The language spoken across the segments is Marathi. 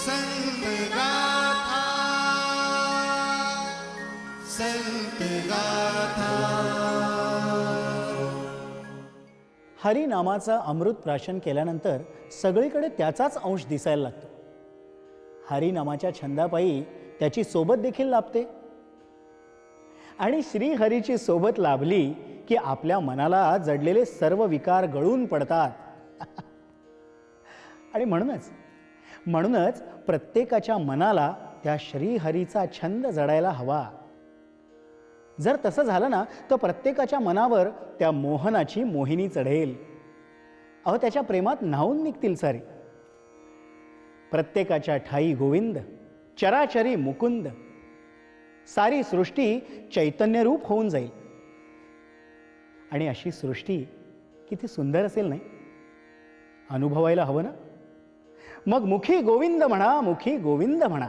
संत हरी नामाचा अमृत प्राशन केल्यानंतर सगळीकडे त्याचाच अंश दिसायला लागतो. हरी नामाच्या छंदापायी त्याची सोबत देखील लाभते. आणि श्रीहरीची सोबत लाभली की आपल्या मनाला जडलेले सर्व विकार गळून पडतात. आणि म्हणूनच म्हणूनच प्रत्येकाच्या मनाला त्या श्रीहरीचा छंद जडायला हवा. जर तसं झालं ना तर प्रत्येकाच्या मनावर त्या मोहनाची मोहिनी चढेल. अहो त्याच्या प्रेमात न्हावून निघतील सारे. प्रत्येकाच्या ठाई गोविंद चराचरी मुकुंद. सारी सृष्टी चैतन्यरूप होऊन जाईल. आणि अशी सृष्टी किती सुंदर असेल नाही? अनुभवायला हवं ना? मग मुखी गोविंद म्हणा मुखी गोविंद म्हणा.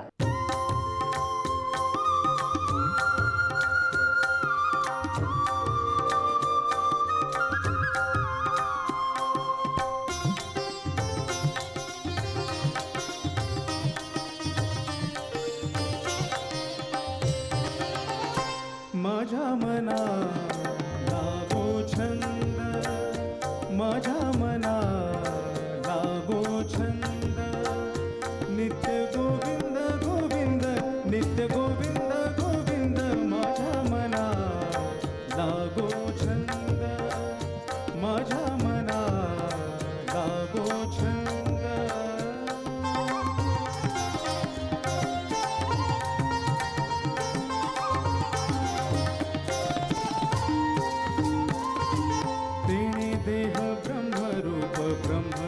ब्रह्मरूप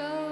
go.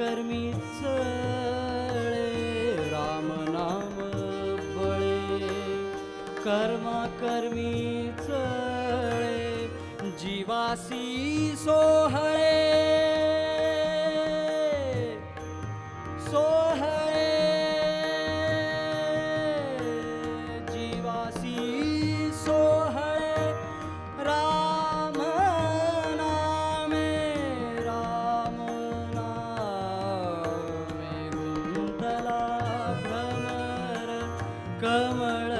कर्मी चळे राम नाम बळे. कर्मा कर्मी चळे जीवासी सो ಕಮಳ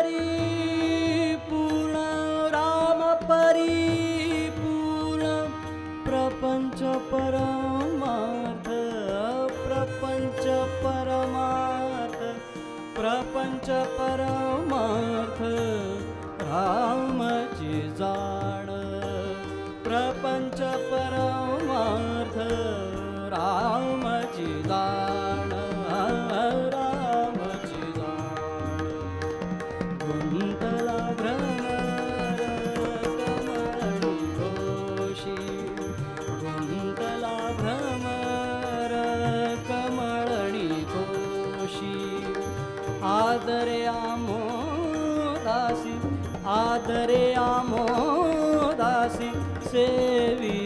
परिपूर्णं पूर्ण रामपरी पूर्ण प्रपञ्च परमाध प्रपञ्च परमा प्रपञ्च परमाख ಆದರೆ ಆಮೋದಾಸಿ ಆದರೆ ಆಮೋದಾಸಿ ಸೇವಿ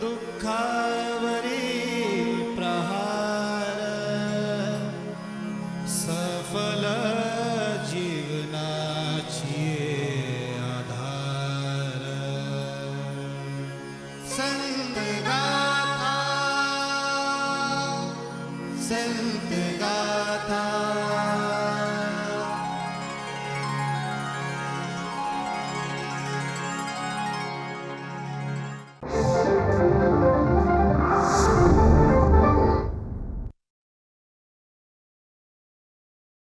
দুঃখা